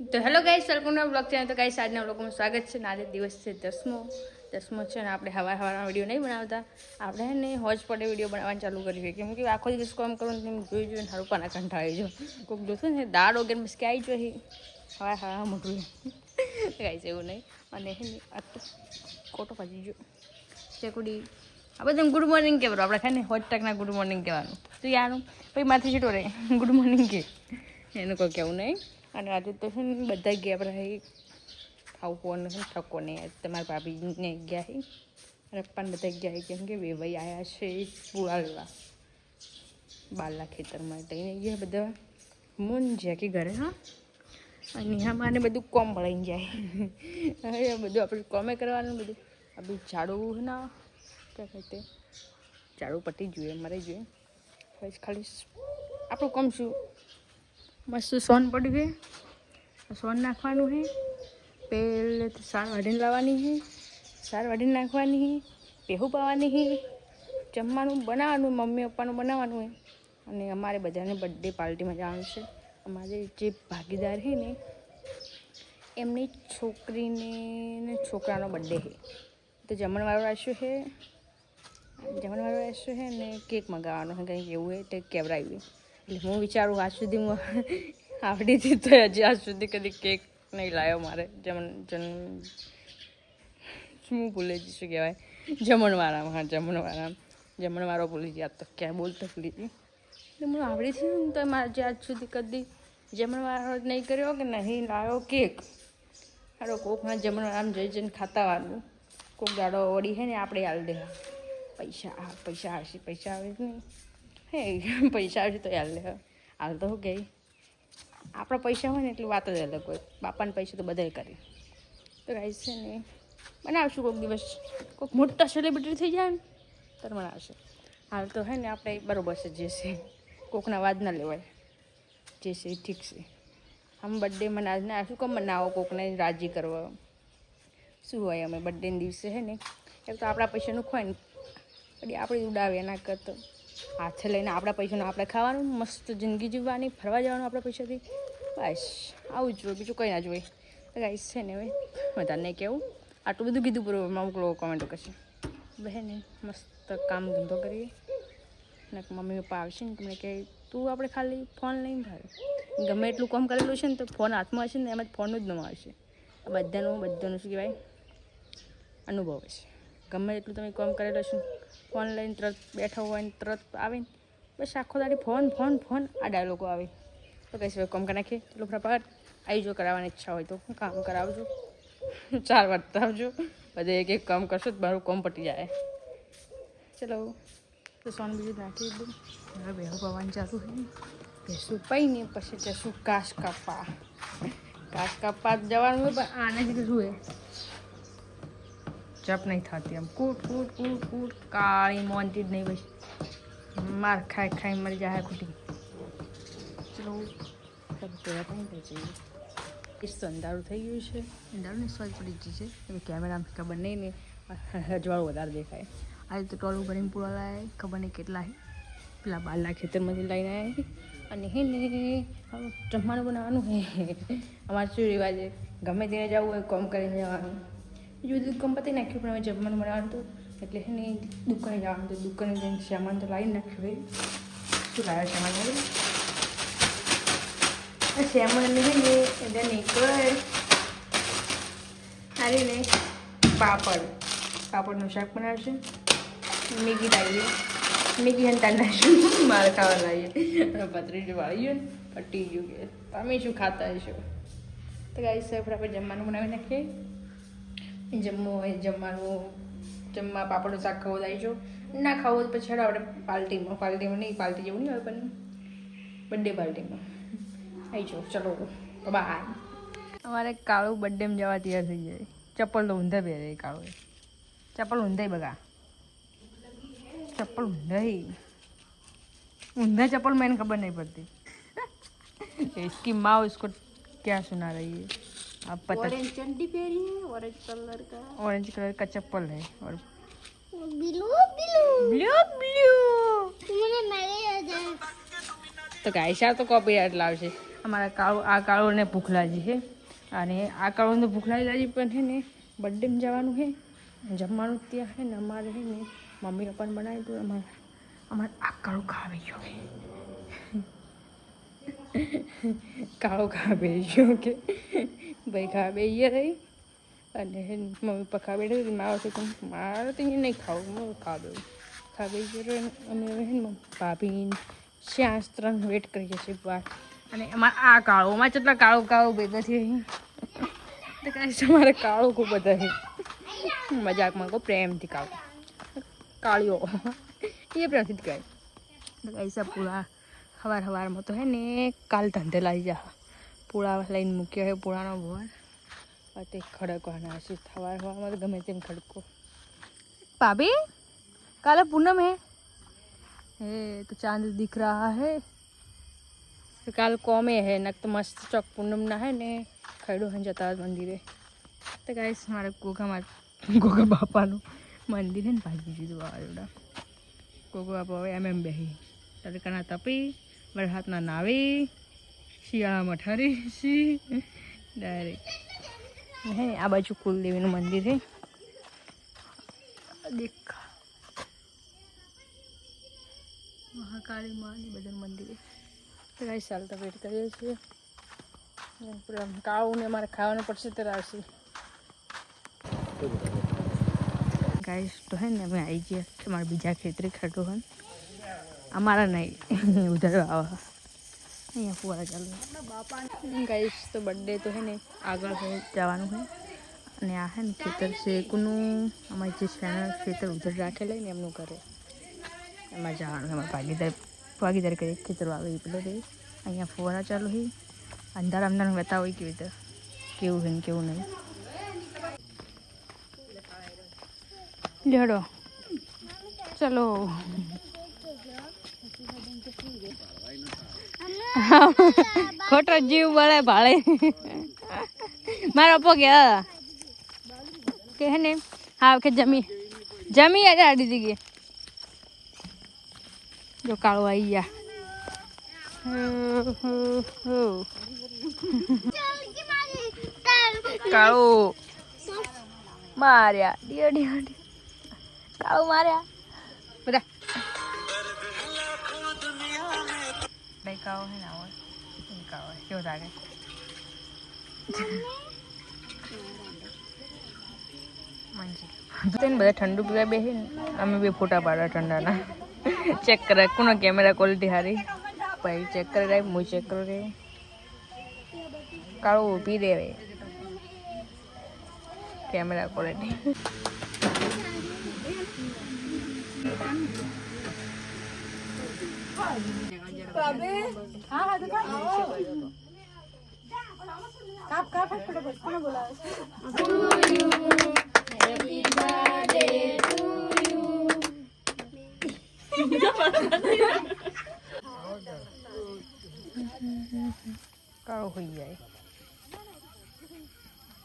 તો hello guys વેલકમના blog channel. તો ગાઈસ, આજના બ્લોગમાં સ્વાગત છે. ને આજે દિવસ છે દસમો. દસમો છે ને આપણે હવાર હવારના વીડિયો નહીં બનાવતા. આપણે ને હોજ પડે વીડિયો બનાવવાનું ચાલુ કર્યું કેમ કે આખો દિવસ કામ કરો ને તેમ જોઈ જોઈને સારું પાના કંટાળી જો કોઈક જોશે ને દાળ વગેરે મસ્કે આવી જોઈએ હવા હવા મોટું ગાઈસ, એવું નહીં. અને ખોટો ભાજી જો ચકુડી. આ બધા ગુડ મોર્નિંગ કહેવાનું. આપણે ખાને હોજ ટકના ગુડ મોર્નિંગ કહેવાનું. તો યાર પછી માથે છૂટો રહે ગુડ મોર્નિંગ કે. એનું કોઈ કહેવું નહીં. અને આજે તો છે ને બધા ગયા રહી ખાવું છે થકો નહીં. તમારા ભાભીને ગયા છે અને પપ્પાને બધા ગયા કેમ કે વેવાઈ આવ્યા છે પૂળા લેવા બારના ખેતરમાં લઈને ગયા બધા. મૂન જ્યાં કે ઘરે, હા. અને અમારે બધું કોમ ભળાઈને જાય હવે બધું આપણે કોમે કરવાનું, બધું. આપણું ઝાડું ના, ક્યાં કહેતે ઝાડુ પટ્ટી જોઈએ, મારે જોઈએ. ખાલી આપણું કોમ શું? મસ્ત સોન પડ્યું છે. સોન નાખવાનું છે. પેલે તો સાર વાઢીને લાવવાની છે. સાર વાઢીને નાખવાની છે. પેહું પાવાની છે. જમવાનું બનાવવાનું, મમ્મી પપ્પાનું બનાવવાનું છે. અને અમારે બધાને બર્થડે પાર્ટીમાં જવાનું છે. અમારે જે ભાગીદાર છે ને, એમની છોકરીને ને છોકરાનો બર્થડે છે. તો જમણવાળો રાખ્યો છે. જમણવાળો રાખ્યો છે ને કેક મંગાવવાનો છે. કંઈક એવું હોય તો કેવડાવ્યું એટલે હું વિચારું આજ સુધી હું આવડી હતી તો હજી આજ સુધી કદી કેક નહીં લાવ્યો મારે. જમણ જન્મ શું ભૂલે શું કહેવાય? જમણવાળામાં હા જમણવાળામાં જમણવાળો ભૂલી ગયા તો ક્યાં બોલતો ભૂલી ગઈ એટલે હું આવડી છે ને તો મારે જે આજ સુધી કદી જમણવારો નહીં કર્યો કે નહીં લાવ્યો કેક. હારો, કોકના જમણવાળામાં જઈ જઈને ખાતાવાનું કોક ગાડો વળી છે ને, આપણે હાલ દેવા. પૈસા પૈસા આવશે, પૈસા આવે જ નહીં. હે, પૈસા આવશે તો હાલ લે હાલ તો શું કહે આપણા પૈસા હોય ને એટલી વાત જ અલગ હોય. બાપાના પૈસા તો બધાય કરી તો ગાઈ છે ને, બનાવશું કોઈક દિવસ. કોઈક મોટા સેલિબ્રિટી થઈ જાય ને, ત્યારે બનાવશે. હાલ તો હે ને, આપણે બરોબર છે, જે છે. કોકના વાદ ના લેવાય. જે છે ઠીક છે. આમ બર્થડે મનાવ ના શું કેમ મનાવો કોકને રાજી કરવા? શું હોય અમે બર્થડેના દિવસે, હે ને? એક તો આપણા પૈસાનું ખોય ને. પછી આપણે ઉડાવે એના કરતો. હાથે લઈને આપણા પૈસાનું આપણે ખાવાનું, મસ્ત જિંદગી જીવવાની, ફરવા જવાનું આપણા પૈસાથી. બસ, આવું જ જોઈએ બીજું કંઈ ના જોઈએ ગાઈસ છે ને હવે બધાને કેવું આટલું બધું કીધું પૂરું અમુક લોકો કોમેન્ટો કરશે. બહેને, મસ્ત કામ ધંધો કરીએ. ને મમ્મી પપ્પા આવશે ને, તમને કહે, તું આપણે ખાલી ફોન લઈને ભારે ગમે એટલું કામ કરેલું છે ને, તો ફોન હાથમાં હશે ને, એમ જ ફોનનું જ નામ આવશે. બધાનું બધાનું શું કહેવાય? અનુભવ છે ગમે એટલું તમે કામ કરેલો છું ફોન લઈને તરત બેઠા હોય ને તરત આવે ને બસ આખો દાડી ફોન ફોન ફોન આ ડાયલોગો આવે. તો કહીશ કામ કરી નાખીએ, ચલો ફટાફટ, આવી જો કરાવવાની ઈચ્છા હોય તો હું કામ કરાવજો, ચાર વાર આવજો, બધે એક એક કામ કરશો તો મારું કામ પટી જાય. ચલો, તો સોન બીજું નાખી દીધું. હવે બેહુ પવન ચાલુ છે ભેંસું પાઈને પછી જશું કાશ કાપવા કાશ કાપવા જવાનું હોય, પણ આને જ શું જપ નહીં થતી આમ કૂટ કૂટ કૂટ કૂટ કાળી મોનતી જ નહીં બસ. માર ખાઈ ખાઈ મરી જાય ખોટી. ચલો એ અંધારું થઈ ગયું છે. અંધારું ને સ્વાદ પડી ગઈ છે. એટલે કેમેરામાં ખબર નહીં ને. હજવાળું વધારે દેખાય. આ રીતે ટોલું ભરીને પૂરા લાવે ખબર નહીં કેટલા પેલા બારના ખેતરમાંથી લઈને આવ્યા અને હે ને જમવાનું બનાવવાનું હે અમારે શું રિવાજ ગમે તેને જવું હોય કોમ કરીને જવાનું. બીજું બધું નાખ્યું પણ હવે જમવાનું મળવાનું હતું એટલે એને દુકાને જવાનું હતું દુકાને જઈને સામાન તો લાવી નાખ્યું ભાઈ શું લાવ્યો સામાન લાવી શ્યામણ હે ને એટલે નીકળે. હારીને પાપડ. પાપડનું શાક બનાવશે. મેગી લાવીએ. મેગી હંતા નાખશું. મારે ખાવા લાવીએ. અને પતરી વાળી ગયું ને, પટી ગયું કે તમે શું ખાતા હશો? તો ગાઈ સાહેબ આપણે જમવાનું બનાવી નાખીએ. જમવું હોય, જમવાનું, જમવા પાપડનું શાક ખાવું આવી જો. ના ખાવું તો પછી આપણે પાલ્ટીમાં પાર્ટીમાં નહીં પાલ્ટી જેવું નહીં હોય પણ બર્થડે પાર્ટીમાં. આવી જો, ચલો. બાય અમારે કાળું બર્થડેમાં જવા તૈયાર થઈ જાય ચપ્પલ તો ઊંધા પહેરે કાળું ચપ્પલ ઊંધાઈ બગા. ચપ્પલ ઊંધાઈ ઊંધા ચપ્પલ મને ખબર નહીં પડતી. इसकी माँ કો ક્યાં સુના रही है आप पता ऑरेंज चंडी पहनी है ऑरेंज कलर का ऑरेंज कलर का चप्पल है और ब्लू ब्लू ब्लू ब्लू तुमने मेरे आ जाए તો ગાય તો કોપી લાવશે અમારા કાળો આ કાળોને ભૂખલાજી છે અને આ કાળોને ભૂખલાજી પણ છે ને બર્થડેમાં જવાનું છે જમવાનું ત્યાં છે ને અમારે છે ને મમ્મી પપ્પાને બનાવી દઉં અમારે અમારે આ કાળો ખાવે ગયો છે કાળો ખાબે ગયો કે ભાઈ ખાવે રહી અને મમ્મી ખાવે રહી મારો તો કોણ મારે તો નહીં ખાવું, હું ખાબે ખાબે ગયો અમે ભાભી શ્યાસ ત્રણ વેટ કરીએ છીએ બહાર. અને એમાં આ કાળો માં કેટલા કાળો કાળો ભેગા છે, તો કાંઈ તમારે કાળો ખૂબ બધા છે મજાકમાં કહો, પ્રેમથી કાળો. કાળીઓ. એ પ્રેમથી જ કહે તો કૈસા પૂળા હવાર હવારમાં તો હે ને કાલ ધંધે લાવી જા. પૂળા લઈને મૂક્યો હે પૂળાનો ભર તે ખડકવાના હશે. હવાર હવારમાં તો ગમે તેમ ખડકો. ભાભી, કાલે પૂનમ હે? હે, તો ચાંદ દીખ રહા હે. કાલ કોમે હે નક તો મસ્ત ચોક પૂનમના હે ને. ખડો હે જતા મંદિરે. તો ગાઈશ મારા ગોગામાં ગોગા બાપાનું મંદિર હે ને ભાજી દીધું આવડા ગોગા બાપા હવે એમ એમ બેહી. કના તપી? વરસાદના નાવી, શિયાળામાં ઠરી સી ડાયરેક્ટ હે, આ બાજુ કુલદેવીનું મંદિર છે. દેખા. મહાકાળી માની બધા મંદિરે તો સાલ તો વેટ કરીએ છીએ. કાવું ને અમારે ખાવાનું પડશે ત્યારે આવશે. ગાઈસ, તો હે ને, અમે આવી ગયા. તમારા બીજા ખેતરે ખાટું હોય અમારા નહીં. ઉધર આવા. અહીંયા ફુવારા ચાલુ ગઈશ તો બર્થડે તો હે ને આગળ જવાનું હોય અને આ હે ને ખેતર શેકનું અમારી જે શેણા ખેતર ઉધર રાખેલા ને એમનું ઘરે. એમાં જવાનું એમાં ભાગીદાર ભાગીદાર કરી ખેતરો આવે એ પેલો રે અહીંયા ફુવારા ચાલુ હોય અંધાર અંધાર બતાવો કેવી રીતે. કેવું છે ને કેવું નહીં. લેડો. ચલો. ખોટો જીવ બળે ભાળે. મારો ગયા કે હે ને? હા, કે જમી. જમી આજે આડી દીધી. જો કાળો આવી ગયા. કાળો. માર્યા. ડિયો ડિયો. કાળો માર્યા. કાળો હે ને આવો એ કાળો હે. કેવો લાગે મંજી બધા ઠંડુ પીવા બેસી ને અમે બે ફોટા પાડવા ઠંડાના. ચેક કરે કોનો કેમેરા ક્વોલિટી સારી? ભાઈ ચેક કરે રે હું ચેક કરું રે કાળું પી દે રે કેમેરા ક્વોલિટી કાળો હોઈ જાય.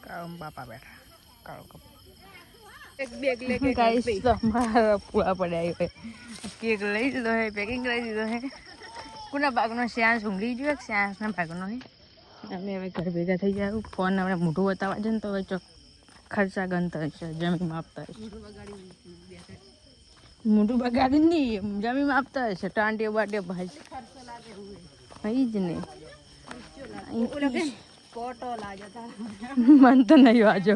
કાળો બાપા બેઠા. કાળો કપ ગાઈસ તો મારા પૂરા પડ્યા કેક લઈ દીધો હે પેકિંગ કરી દીધો હે કોના ભાગનો શ્યાસ ઊંઘી ગયો? શ્યાસના ભાગનો હે. અમે હવે ઘર ભેગા થઈ જાય ફોન આપણે મોઢું બતાવવા છે ને તો હવે ચોક ખર્ચા ગણતા હશે જમીન માપતા હશે મોઢું બગાડી નહીં જમીન માપતા હશે ટાંટીઓ બાટીઓ ભાજી ભાઈ. જ નહીં મન તો નહીં વાજો.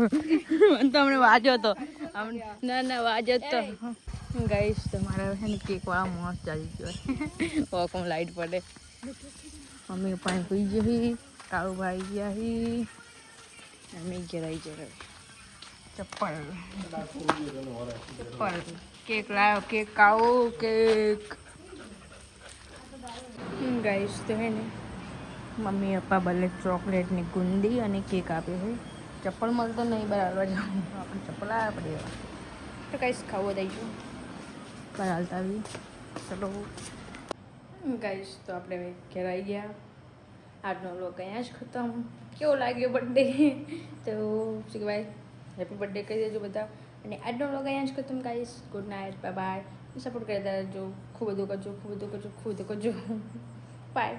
મન તો હમણાં વાજો તો. ના ના વાજો તો. ગાઈશ તમારા મારા છે ને કેક વાળા મોસ ચાલી ગયો ઓકમ લાઈટ પડે. મમ્મી પપ્પાને સુઈ જઈ કાળુ ભાઈ ગયા હી. અમે ઘેરાઈ જરા ચપ્પલ. ચપ્પલ. કેક લાવ્યો કેક કાવો કેક. ગાઈશ તો હે ને મમ્મી પપ્પા ભલે ચોકલેટની ગુંદી અને કેક આપે હે ચપ્પલ મળતો નહીં બરાબર. જાઉં આપણે ચપ્પલ આવ્યા પડે તો કઈશ ખાવો દઈશું પર હાલતા આવીએ ચલો ગાઈશ તો આપણે ઘેર આવી ગયા. આજનો વ્લોગ અહીંયા જ ખતમ. કેવો લાગ્યો બર્થડે તો શું કહેવાય હેપી બર્થડે કહી દેજો બધા. અને આજનો વ્લોગ અહીંયા જ ખતમ guys good night bye bye support કરતા રહેજો ખૂબ બધું કરજો, ખૂબ બધું કરજો, ખૂબ બધું કરજો. બાય